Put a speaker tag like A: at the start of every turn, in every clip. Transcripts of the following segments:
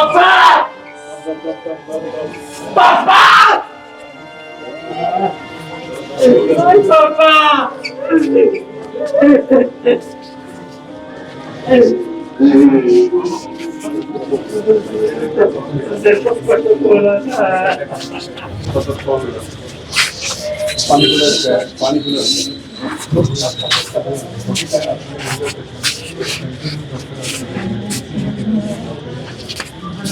A: বাবা বাবা বাবা পানিগুলো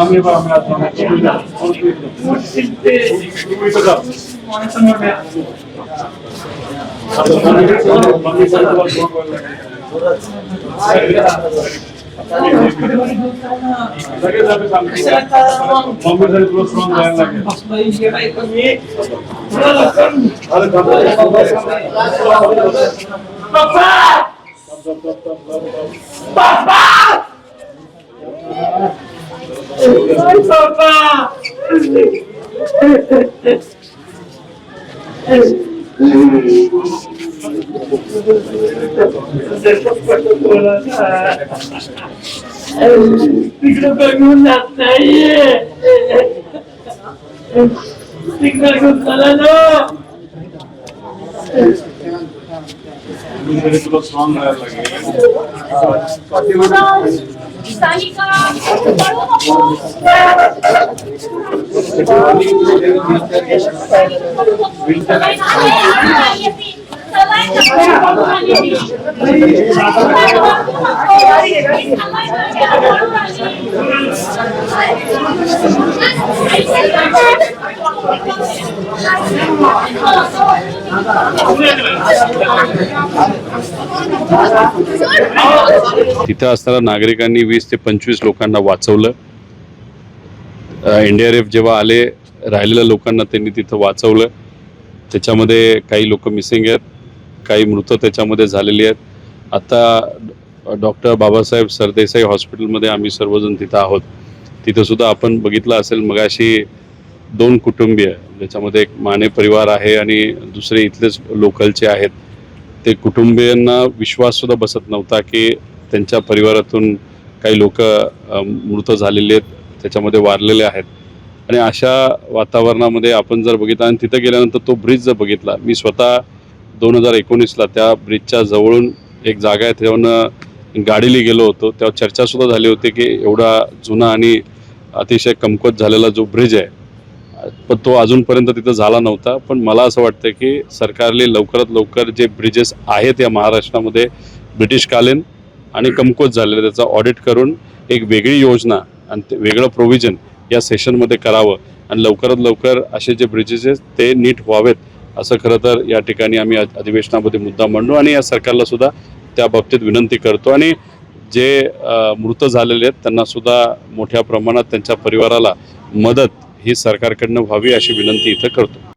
A: আমি বা আমরা আপনার Papa!
B: तिकडं बघून जात नाहीये तिकडं घेऊन चला ना
A: मम्मी जरी तुला strong जायला लागेल.
C: सानिका
D: तिथं असताना नागरिकांनी वीस ते पंचवीस लोकांना वाचवलं. एनडीआरएफ आर एफ जेव्हा आले राहिलेल्या लोकांना त्यांनी तिथं वाचवलं. त्याच्यामध्ये काही लोक मिसिंग आहेत. काही मृत त्याच्यामध्ये झालेली आहेत. आता डॉक्टर बाबासाहेब सरदेसाई हॉस्पिटलमध्ये आम्ही सर्वजण तिथं आहोत. तिथंसुद्धा आपण बघितलं असेल मगाशी दोन कुटुंबीय ज्याच्यामध्ये एक माने परिवार आहे आणि दुसरे इथलेच लोकलचे आहेत. ते कुटुंबियांना विश्वाससुद्धा बसत नव्हता की त्यांच्या परिवारातून काही लोक मृत झालेले आहेत त्याच्यामध्ये वारलेले आहेत. आणि अशा वातावरणामध्ये आपण जर बघितलं आणि तिथं गेल्यानंतर तो ब्रिज जर बघितला मी स्वतः दोन हजार एकोणीसला त्या ब्रिजच्या जवळून एक जागा आहे त्याच्यावरनं गाडीला गेलो होतो. तेव्हा चर्चासुद्धा झाली होती की एवढा जुना आणि अतिशय कमकुवत झालेला जो ब्रिज आहे पण तो अजूनपर्यंत तिथं झाला नव्हता. पण मला असं वाटतं की सरकारने लवकरात लवकर जे ब्रिजेस आहेत या महाराष्ट्रामध्ये ब्रिटिशकालीन आणि कमकुवत झालेलं त्याचा ऑडिट करून एक वेगळी योजना आणि ते वेगळं प्रोव्हिजन या सेशनमध्ये करावं. आणि लवकरात लवकर असे जे ब्रिजेस आहेत ते नीट व्हावेत. असं खरं तर या ठिकाणी आम्ही अधिवेशनामध्ये मुद्दा मांडू आणि या सरकारला सुद्धा त्या बाबतीत विनंती करतो. आणि जे मृत झालेले आहेत त्यांना सुद्धा मोठ्या प्रमाणात त्यांच्या परिवाराला मदत ही सरकारकडनं व्हावी अशी विनंती इथं करतो.